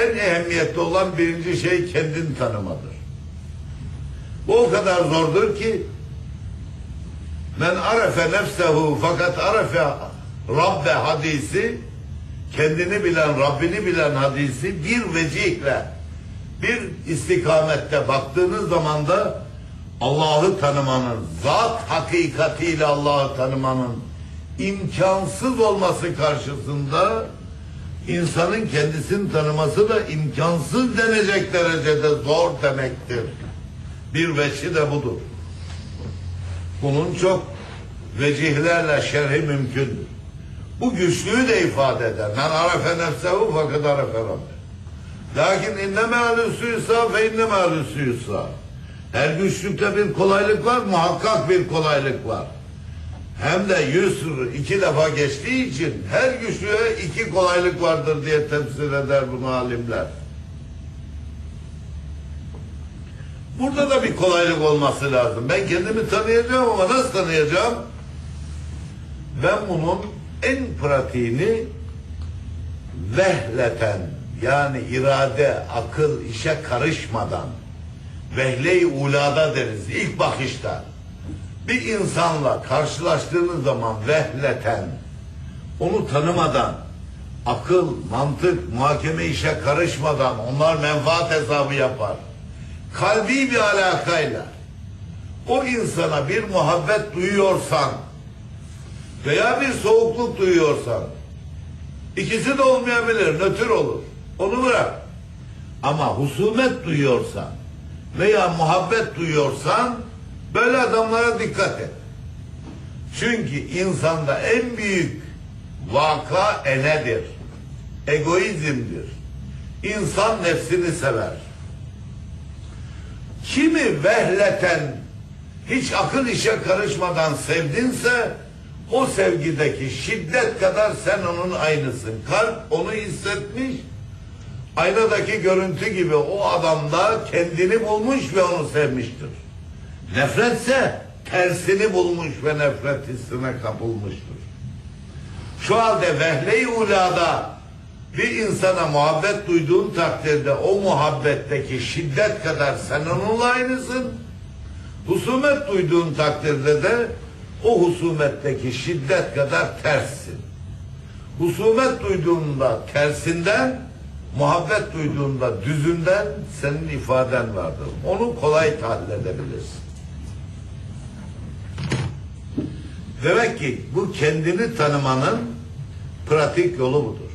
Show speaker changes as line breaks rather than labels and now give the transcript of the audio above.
en ehemmiyetli olan birinci şey kendini tanımadır. Bu o kadar zordur ki men arefe nefsehu fakat arefe Rabbe hadisi kendini bilen, Rabbini bilen hadisi bir vecihle bir istikamette baktığınız zaman da Allah'ı tanımanın, zat hakikatiyle Allah'ı tanımanın imkansız olması karşısında insanın kendisini tanıması da imkansız denecek derecede zor demektir. Bir veçhi de budur. Bunun çok vecihlerle şerhi mümkündür. Bu güçlüğü de ifade eder. Men arefe nefsehu fakat arefe rabbe. Lakin inneme alüsüysa ve inneme alüsüysa. Her güçlükte bir kolaylık var, muhakkak bir kolaylık var. Hem de yüz iki defa geçtiği için her güçlüğe iki kolaylık vardır diye tefsir eder bunu alimler. Burada da bir kolaylık olması lazım. Ben kendimi tanıyacağım ama nasıl tanıyacağım? Ben bunun en pratiğini vehleten yani irade, akıl işe karışmadan vehle-i ulada deriz ilk bakışta. Bir insanla karşılaştığınız zaman vehleten onu tanımadan akıl, mantık, muhakeme işe karışmadan onlar menfaat hesabı yapar. Kalbi bir alakayla o insana bir muhabbet duyuyorsan veya bir soğukluk duyuyorsan ikisi de olmayabilir, nötr olur. Onu bırak. Ama husumet duyuyorsan veya muhabbet duyuyorsan böyle adamlara dikkat et. Çünkü insanda en büyük vaka enedir. Egoizmdir. İnsan nefsini sever. Kimi vehleten hiç akıl işe karışmadan sevdinse o sevgideki şiddet kadar sen onun aynısın. Kalp onu hissetmiş. Aynadaki görüntü gibi o adamda kendini bulmuş ve onu sevmiştir. Nefretse tersini bulmuş ve nefret hissine kapılmıştır. Şu halde vehle-i ulada bir insana muhabbet duyduğun takdirde o muhabbetteki şiddet kadar sen onunla aynısın. Husumet duyduğun takdirde de o husumetteki şiddet kadar terssin. Husumet duyduğunda tersinden, muhabbet duyduğunda düzünden senin ifaden vardır. Onu kolay tahlil edebilirsin. Demek ki bu kendini tanımanın pratik yolu budur.